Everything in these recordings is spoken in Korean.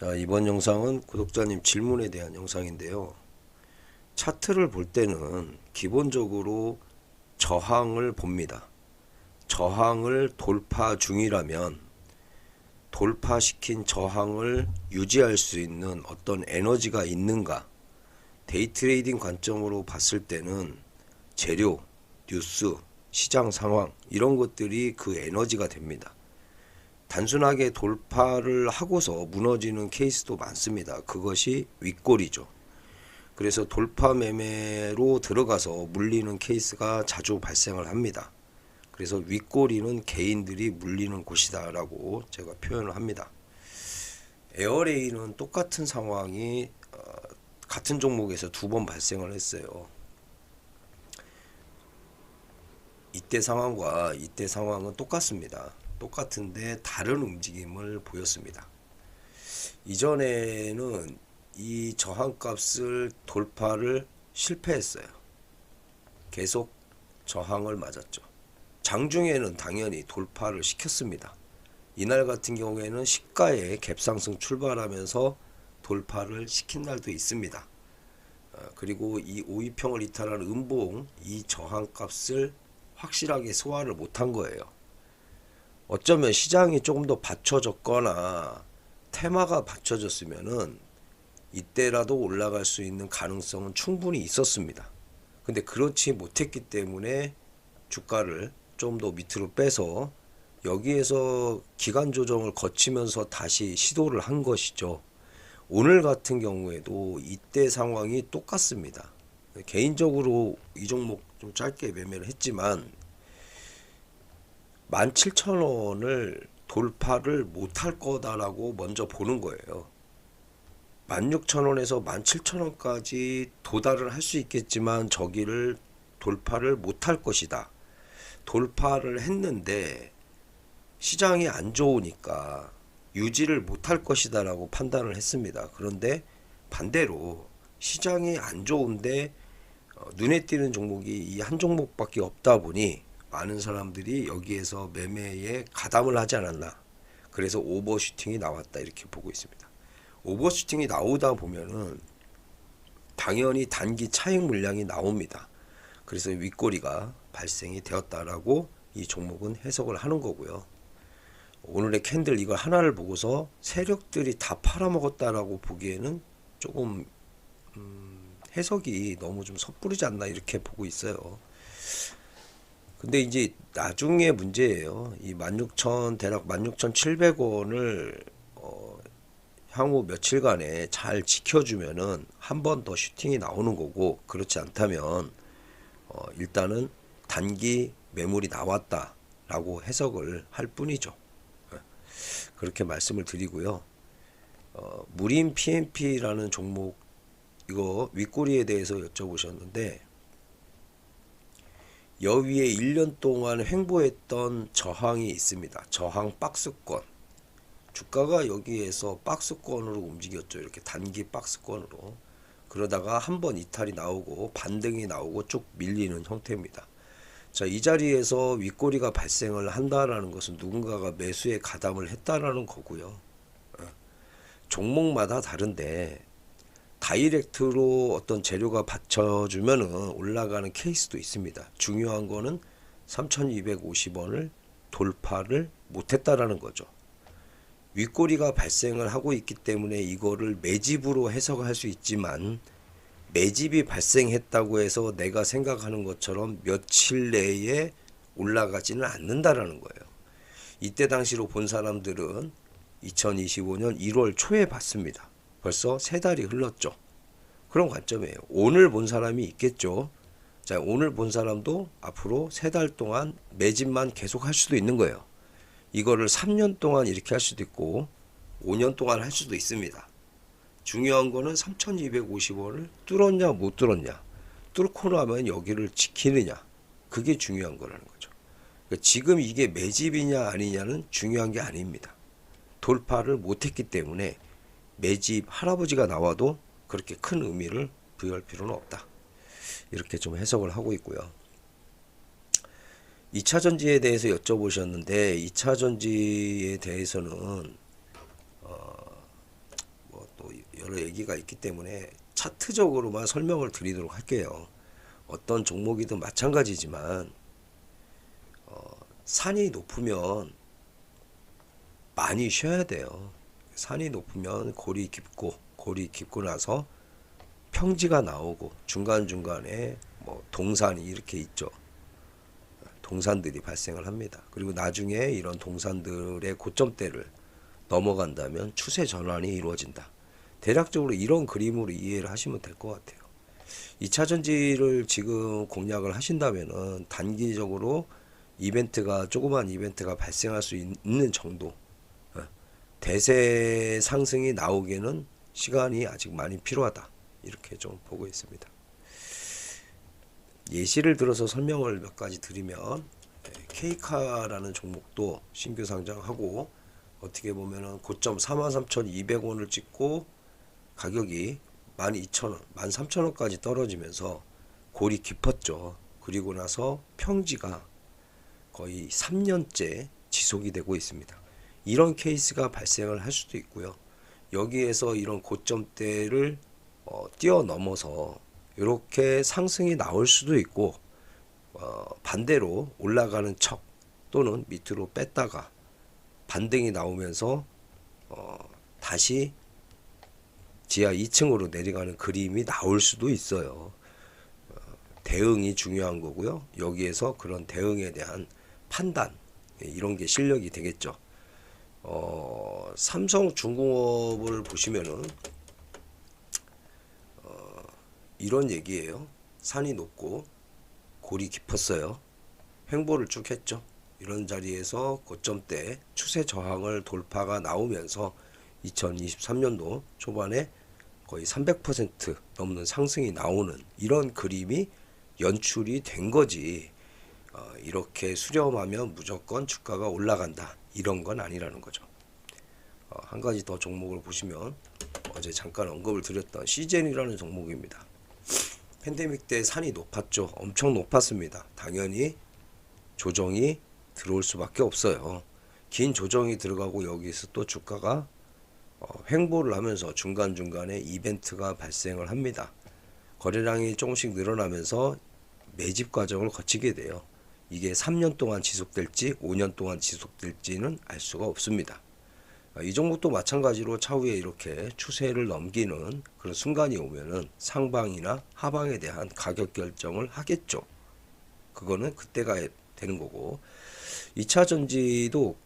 자, 이번 영상은 구독자님 질문에 대한 영상인데요. 차트를 볼 때는 기본적으로 저항을 봅니다. 저항을 돌파 중이라면 돌파시킨 저항을 유지할 수 있는 어떤 에너지가 있는가? 데이트레이딩 관점으로 봤을 때는 재료, 뉴스, 시장 상황 이런 것들이 그 에너지가 됩니다. 단순하게 돌파를 하고서 무너지는 케이스도 많습니다. 그것이 윗골이죠. 그래서 돌파 매매로 들어가서 물리는 케이스가 자주 발생을 합니다. 그래서 윗골이는 개인들이 물리는 곳이다라고 제가 표현을 합니다. 에어레이는 똑같은 상황이 어, 같은 종목에서 두 번 발생을 했어요. 이때 상황과 이때 상황은 똑같습니다. 똑같은데 다른 움직임을 보였습니다. 이전에는 이 저항값을 돌파를 실패했어요. 계속 저항을 맞았죠. 장중에는 당연히 돌파를 시켰습니다. 이날 같은 경우에는 시가에 갭상승 출발하면서 돌파를 시킨 날도 있습니다. 어, 그리고 이 5위평을 이탈한 음봉 이 저항값을 확실하게 소화를 못한 거예요. 어쩌면 시장이 조금 더 받쳐졌거나 테마가 받쳐졌으면은 이때라도 올라갈 수 있는 가능성은 충분히 있었습니다. 근데 그렇지 못했기 때문에 주가를 좀 더 밑으로 빼서 여기에서 기간 조정을 거치면서 다시 시도를 한 것이죠. 오늘 같은 경우에도 이때 상황이 똑같습니다. 개인적으로 이 종목 좀 짧게 매매를 했지만 17,000원을 돌파를 못할 거다라고 먼저 보는 거예요. 16,000원에서 17,000원까지 도달을 할 수 있겠지만 저기를 돌파를 못할 것이다. 돌파를 했는데 시장이 안 좋으니까 유지를 못할 것이다라고 판단을 했습니다. 그런데 반대로 시장이 안 좋은데 어, 눈에 띄는 종목이 이 한 종목밖에 없다 보니 많은 사람들이 여기에서 매매에 가담을 하지 않았나. 그래서 오버슈팅이 나왔다 이렇게 보고 있습니다. 오버슈팅이 나오다 보면은 당연히 단기 차익 물량이 나옵니다. 그래서 윗꼬리가 발생이 되었다라고 이 종목은 해석을 하는 거고요. 오늘의 캔들 이걸 하나를 보고서 세력들이 다 팔아먹었다라고 보기에는 조금 음, 해석이 너무 좀 섣부르지 않나 이렇게 보고 있어요. 근데 이제 나중에 문제예요. 이 16,000 대략 16,700원을 어, 향후 며칠간에 잘 지켜주면은 한 번 더 슈팅이 나오는 거고 그렇지 않다면 어, 일단은 단기 매물이 나왔다라고 해석을 할 뿐이죠. 예. 그렇게 말씀을 드리고요. 어, 무림 PMP라는 종목 이거 윗꼬리에 대해서 여쭤보셨는데 여위에 1년 동안 횡보했던 저항이 있습니다. 저항 박스권. 주가가 여기에서 박스권으로 움직였죠. 이렇게 단기 박스권으로. 그러다가 한 번 이탈이 나오고 반등이 나오고 쭉 밀리는 형태입니다. 자, 이 자리에서 윗꼬리가 발생을 한다라는 것은 누군가가 매수에 가담을 했다라는 거고요. 어. 종목마다 다른데 다이렉트로 어떤 재료가 받쳐주면은 올라가는 케이스도 있습니다. 중요한 거는 3,250원을 돌파를 못했다라는 거죠. 윗꼬리가 발생을 하고 있기 때문에 이거를 매집으로 해석할 수 있지만 매집이 발생했다고 해서 내가 생각하는 것처럼 며칠 내에 올라가지는 않는다라는 거예요. 이때 당시로 본 사람들은 2025년 1월 초에 봤습니다. 벌써 세 달이 흘렀죠. 그런 관점이에요. 오늘 본 사람이 있겠죠. 자, 오늘 본 사람도 앞으로 세 달 동안 매집만 계속 할 수도 있는 거예요. 이거를 3년 동안 이렇게 할 수도 있고 5년 동안 할 수도 있습니다. 중요한 거는 3,250원을 뚫었냐 못 뚫었냐. 뚫고 나면 여기를 지키느냐. 그게 중요한 거라는 거죠. 그러니까 지금 이게 매집이냐 아니냐는 중요한 게 아닙니다. 돌파를 못했기 때문에 매집 할아버지가 나와도 그렇게 큰 의미를 부여할 필요는 없다. 이렇게 좀 해석을 하고 있고요. 2차 전지에 대해서 여쭤보셨는데 2차 전지에 대해서는 어, 여러 얘기가 있기 때문에 차트적으로만 설명을 드리도록 할게요. 어떤 종목이든 마찬가지지만 어, 산이 높으면 많이 쉬어야 돼요. 산이 높으면 골이 깊고 골이 깊고 나서 평지가 나오고 중간 중간에 뭐 동산이 이렇게 있죠. 동산들이 발생을 합니다. 그리고 나중에 이런 동산들의 고점대를 넘어간다면 추세 전환이 이루어진다. 대략적으로 이런 그림으로 이해를 하시면 될 것 같아요. 2차 전지를 지금 공략을 하신다면은 단기적으로 이벤트가 조그만 이벤트가 발생할 수 있- 있는 정도 어, 대세 상승이 나오기에는 시간이 아직 많이 필요하다 이렇게 좀 보고 있습니다. 예시를 들어서 설명을 몇 가지 드리면 케이카라는 종목도 신규 상장하고 어떻게 보면은 고점 43,200원을 찍고 가격이 12,000원, 13,000원까지 떨어지면서 골이 깊었죠. 그리고 나서 평지가 거의 3년째 지속이 되고 있습니다. 이런 케이스가 발생을 할 수도 있고요. 여기에서 이런 고점대를 어, 뛰어넘어서 이렇게 상승이 나올 수도 있고 어, 반대로 올라가는 척 또는 밑으로 뺐다가 반등이 나오면서 어, 다시 지하 2층으로 내려가는 그림이 나올 수도 있어요. 어, 대응이 중요한 거고요. 여기에서 그런 대응에 대한 판단 예, 이런 게 실력이 되겠죠. 어, 삼성중공업을 보시면은 어, 이런 얘기예요. 산이 높고 골이 깊었어요. 횡보를 쭉 했죠. 이런 자리에서 고점대 추세 저항을 돌파가 나오면서 2023년도 초반에 거의 300% 넘는 상승이 나오는 이런 그림이 연출이 된 거지. 어, 이렇게 수렴하면 무조건 주가가 올라간다. 이런 건 아니라는 거죠. 어, 한 가지 더 종목을 보시면 어제 잠깐 언급을 드렸던 시젠이라는 종목입니다. 팬데믹 때 산이 높았죠. 엄청 높았습니다. 당연히 조정이 들어올 수밖에 없어요. 긴 조정이 들어가고 여기서 또 주가가 어, 횡보를 하면서 중간중간에 이벤트가 발생을 합니다. 거래량이 조금씩 늘어나면서 매집 과정을 거치게 돼요. 이게 3년 동안 지속될지 5년 동안 지속될지는 알 수가 없습니다. 아, 이 종목도 마찬가지로 차후에 이렇게 추세를 넘기는 그런 순간이 오면은 상방이나 하방에 대한 가격 결정을 하겠죠. 그거는 그때가 되는 거고 2차 전지도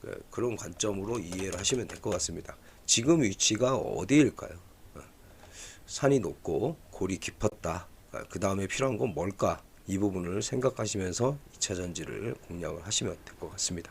그- 그런 관점으로 이해를 하시면 될 것 같습니다. 지금 위치가 어디일까요? 어, 산이 높고 골이 깊었다. 그 다음에 필요한 건 뭘까? 이 부분을 생각하시면서 2차 전지를 공략을 하시면 될 것 같습니다.